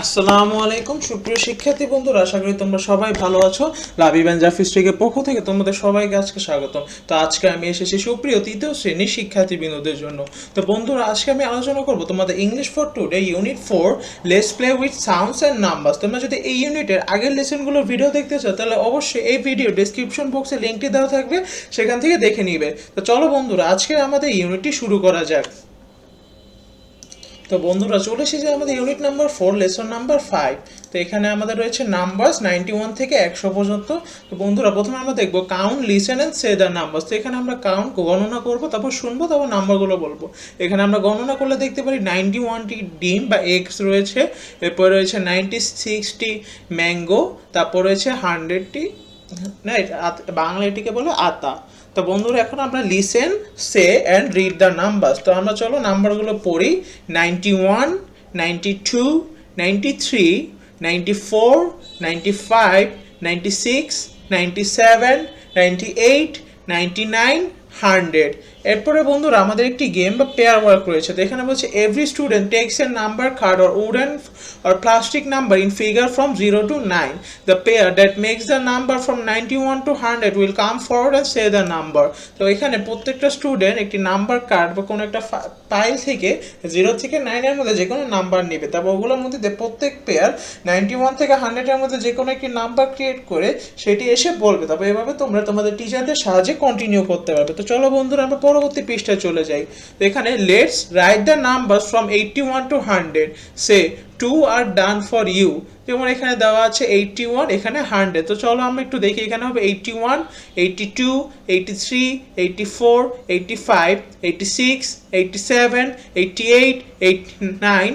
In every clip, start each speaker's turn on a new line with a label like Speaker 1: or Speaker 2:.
Speaker 1: আসসালামু আলাইকুম, সুপ্রিয় শিক্ষার্থী বন্ধুরা, আশা করি তোমরা সবাই ভালো আছো। লাবিবান জাফিস থেকে পক্ষ থেকে তোমাদের সবাইকে আজকে স্বাগতম। তো আজকে আমি এসেছি সুপ্রিয় তৃতীয় শ্রেণির শিক্ষার্থী বিনোদের জন্য। তো বন্ধুরা, আজকে আমি আলোচনা করব তোমাদের English for today unit four lesson play with sounds and numbers তোমরা যদি এই ইউনিটের আগের লেসনগুলোর ভিডিও দেখতে চাও, তাহলে অবশ্যই এই ভিডিও ডিসক্রিপশন বক্সে লিঙ্কটি দেওয়া থাকবে, সেখান থেকে দেখে নিবে। তো চলো বন্ধুরা, আজকে আমাদের ইউনিটটি শুরু করা যাক। তো বন্ধুরা চলে এসেছে আমাদের unit number four lesson number five তো এখানে আমাদের রয়েছে নাম্বারস নাইনটি ওয়ান থেকে একশো পর্যন্ত। তো বন্ধুরা প্রথমে আমরা দেখব count listen and say the numbers তো এখানে আমরা কাউন্ট গণনা করব, তারপর শুনব, তারপর নাম্বারগুলো বলব। এখানে আমরা গণনা করলে দেখতে পারি নাইনটি ওয়ানটি ডিম বা এগস রয়েছে। এরপর রয়েছে নাইনটি সিক্সটি ম্যাঙ্গো তারপর রয়েছে হান্ড্রেডটি না বাংলা এটিকে বলে আতা। তো বন্ধুরা, এখন আমরা listen say and read the numbers তো আমরা চলো নাম্বারগুলো পড়ি। Ninety one ninety two ninety three ninety four ninety five ninety six ninety seven ninety eight ninety nine hundred এরপরে বন্ধুরা আমাদের একটি গেম বা পেয়ার ওয়ার্ক রয়েছে, তো এখানে বলছে every student takes a number card or wooden or plastic number in figure from 0 to 9 the pair that makes the number from 91 to 100 will come forward and say the number তো এখানে প্রত্যেকটা student একটি number card বা কোনো একটা file থেকে zero থেকে নাইনের মধ্যে যে কোনো নাম্বার নেবে। তারপর ওগুলোর মধ্যে দিয়ে প্রত্যেক পেয়ার নাইনটি ওয়ান থেকে হান্ড্রেডের মধ্যে যে কোনো একটি নাম্বার ক্রিয়েট করে সেটি এসে বলবে। তারপর এভাবে তোমরা তোমাদের টিচারদের সাহায্যে কন্টিনিউ করতে পারবে। তো চলো বন্ধুরা, আমরা পরবর্তী পৃষ্ঠায় চলে যাই। তো এখানে let's write the number from eighty one to hundred say two are done for you যেমন এখানে দেওয়া আছে এইটটি ওয়ান এখানে হান্ড্রেড তো চলো আমরা একটু দেখি এখানে হবে eighty one eighty two eighty three eighty four eighty five eighty six eighty seven eighty eight eighty nine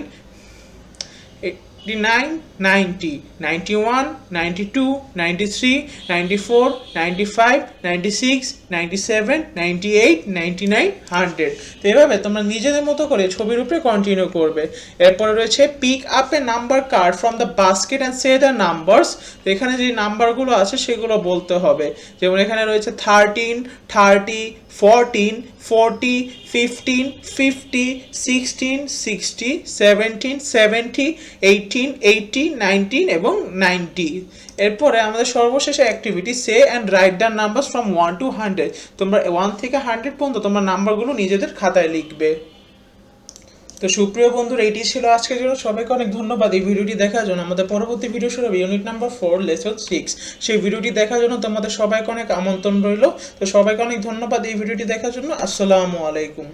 Speaker 1: eighty nine ninety ninety one, ninety two, ninety three, ninety four, ninety five, ninety six, ninety seven, ninety eight, ninety nine, hundred. তো এভাবে তোমরা নিজেদের মতো করে ছবির উপরে continue করবে। এরপরে রয়েছে pick up a number card from the basket and say the numbers তো এখানে যে নাম্বারগুলো আছে সেগুলো বলতে হবে। যেমন এখানে রয়েছে thirteen thirty fourteen forty fifteen fifty sixteen sixty seventeen seventy eighteen eighty nineteen এবং নাইনটি এরপরে আমাদের সর্বশেষে activity say and write the number from one to hundred তোমরা ওয়ান থেকে হান্ড্রেড পর্যন্ত তোমরা নাম্বারগুলো নিজেদের খাতায় লিখবে। তো সুপ্রিয় বন্ধুরা, এটি ছিল আজকের জন্য। সবাইকে অনেক ধন্যবাদ এই ভিডিওটি দেখার জন্য। আমাদের পরবর্তী ভিডিও শুরু হবে unit number four lesson six সেই ভিডিওটি দেখার জন্য তোমাদের সবাইকে অনেক আমন্ত্রণ রইল। তো সবাইকে অনেক ধন্যবাদ এই ভিডিওটি দেখার জন্য। আসসালামু আলাইকুম।